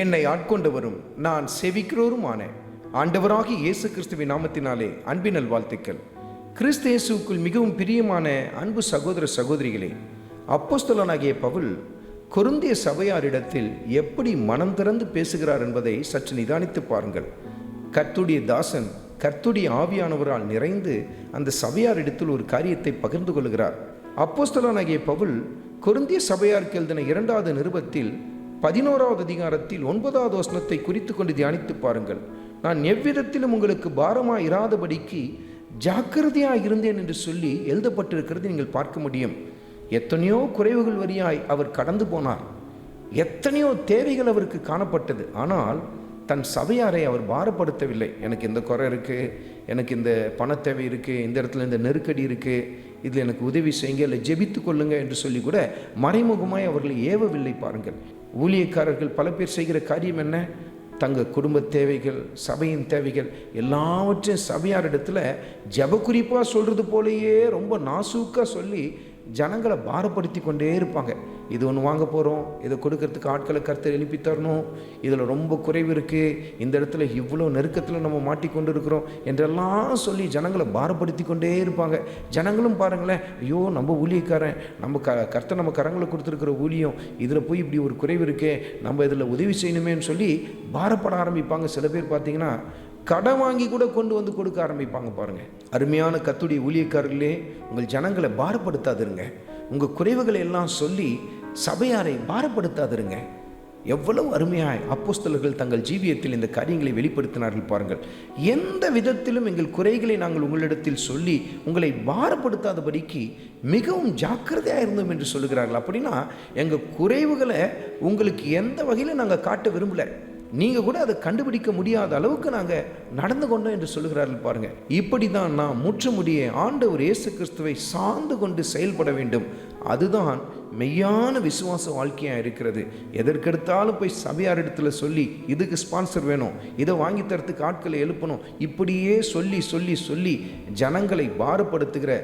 என்னை ஆட்கொண்டவரும் நான் செவிக்கிறோருமான. ஆண்டவராகி இயேசு கிறிஸ்துவின் நாமத்தினாலே அன்பினல் வாழ்த்துக்கள் கிறிஸ்து இயேசுவுக்குள் மிகவும் பிரியமான அன்பு சகோதர சகோதரிகளே அப்போஸ்தலனாகிய பவுல் கொருந்திய சபையாரிடத்தில் எப்படி மனம் திறந்து பேசுகிறார் என்பதை சற்று நிதானித்து பாருங்கள். கர்த்துடைய தாசன் கர்த்துடைய ஆவியானவரால் நிறைந்து அந்த சபையாரிடத்தில் ஒரு காரியத்தை பகிர்ந்து கொள்கிறார். அப்போஸ்தலனாகிய பவுல் கொருந்திய சபையாருக்கு எழுதின இரண்டாவது நிருபத்தில் பதினோராவது அதிகாரத்தில் ஒன்பதாவது வசனத்தை குறித்து கொண்டு தியானித்து பாருங்கள். நான் எவ்விதத்திலும் உங்களுக்கு பாரமாக இராதபடிக்கு ஜாக்கிரதையாக இருந்தேன் என்று சொல்லி எழுதப்பட்டிருக்கிறது நீங்கள் பார்க்க முடியும். எத்தனையோ குறைவுகள் வரியாய் அவர் கடந்து போனார். எத்தனையோ தேவைகள் அவருக்கு காணப்பட்டது. ஆனால் தன் சபையாரை அவர் பாரப்படுத்தவில்லை. எனக்கு இந்த குறை இருக்குது எனக்கு இந்த பண தேவை இருக்குது இந்த இடத்துல இந்த நெருக்கடி இருக்குது இதில் எனக்கு உதவி செய்யுங்க இல்லை ஜெபித்து கொள்ளுங்க என்று சொல்லி கூட மறைமுகமாய் அவர்களை ஏவவில்லை பாருங்கள். ஊழியக்காரர்கள் பல பேர் செய்கிற காரியம் என்ன? தங்கள் குடும்ப தேவைகள் சபையின் தேவைகள் எல்லாவற்றையும் சபையாரிடத்தில் ஜப குறிப்பாக சொல்கிறது போலேயே ரொம்ப நாசூக்காக சொல்லி ஜனங்களை பாரப்படுத்தி கொண்டே இருப்பாங்க. இது ஒன்று வாங்க போகிறோம் இதை கொடுக்கறதுக்கு ஆட்களை கருத்தை எழுப்பி தரணும். இதில் ரொம்ப குறைவு இருக்குது இந்த இடத்துல இவ்வளோ நெருக்கத்தில் நம்ம மாட்டிக்கொண்டு இருக்கிறோம் என்றெல்லாம் சொல்லி ஜனங்களை பாரப்படுத்தி கொண்டே இருப்பாங்க. ஜனங்களும் பாருங்களேன் ஐயோ நம்ம ஊழியக்காரன் நம்ம க கர்த்தை நம்ம கரங்களை கொடுத்துருக்கிற ஊழியம் இதில் போய் இப்படி ஒரு குறைவு இருக்கே நம்ம இதில் உதவி செய்யணுமேன்னு சொல்லி பாரப்பட ஆரம்பிப்பாங்க. சில பேர் பார்த்தீங்கன்னா கடன் வாங்கி கூட கொண்டு வந்து கொடுக்க ஆரம்பிப்பாங்க பாருங்கள் அருமையான கத்துடைய ஊழியக்காரர்களே உங்கள் ஜனங்களை பாரப்படுத்தாதிருங்க. உங்கள் குறைவுகளை எல்லாம் சொல்லி சபையாரை பாரப்படுத்தாதிருங்க. எவ்வளவு அருமையாய் அப்போஸ்தலர்கள் தங்கள் ஜீவியத்தில் இந்த காரியங்களை வெளிப்படுத்தினார்கள் பாருங்கள். எந்த விதத்திலும் எங்கள் குறைகளை நாங்கள் உங்களிடத்தில் சொல்லி உங்களை பாரப்படுத்தாதபடிக்கு மிகவும் ஜாக்கிரதையாக இருந்தோம் என்று சொல்லுகிறார்கள். அப்படின்னா எங்கள் குறைவுகளை உங்களுக்கு எந்த வகையில் நாங்கள் காட்ட விரும்பலை. நீங்கள் கூட அதை கண்டுபிடிக்க முடியாத அளவுக்கு நாங்கள் நடந்து கொண்டோம் என்று சொல்லுகிறார்கள் பாருங்கள் இப்படி தான் நான் முற்று முடிய ஆண்டவர் இயேசு கிறிஸ்துவை சார்ந்து கொண்டு செயல்பட வேண்டும். அதுதான் மெய்யான விசுவாச வாழ்க்கையாக இருக்கிறது. எதற்கெடுத்தாலும் போய் சபையார் இடத்துல சொல்லி இதுக்கு ஸ்பான்சர் வேணும். இதை வாங்கி தரத்துக்கு ஆட்களை எழுப்பணும். இப்படியே சொல்லி சொல்லி சொல்லி ஜனங்களை பாரப்படுத்துகிற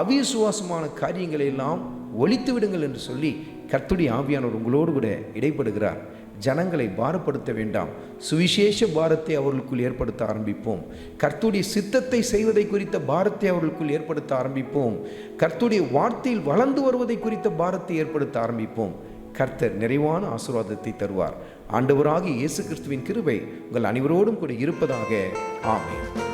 அவிசுவாசமான காரியங்களை எல்லாம் ஒழித்து விடுங்கள் என்று சொல்லி கர்த்துடைய ஆவியானவர் உங்களோடு கூட இடைப்படுகிறார். ஜனங்களை பாரப்படுத்த வேண்டாம். சுவிசேஷ பாரத்தை அவர்களுக்குள் ஏற்படுத்த ஆரம்பிப்போம். கர்த்துடைய சித்தத்தை செய்வதை குறித்த பாரத்தை அவர்களுக்குள் ஏற்படுத்த ஆரம்பிப்போம். கர்த்துடைய வார்த்தையில் வளர்ந்து வருவதை குறித்த பாரத்தை ஏற்படுத்த ஆரம்பிப்போம். கர்த்தர் நிறைவான ஆசீர்வாதத்தை தருவார். ஆண்டவராகிய இயேசு கிறிஸ்துவின் கிருபை உங்கள் அனைவரோடும் கூட இருப்பதாக. ஆமேன்.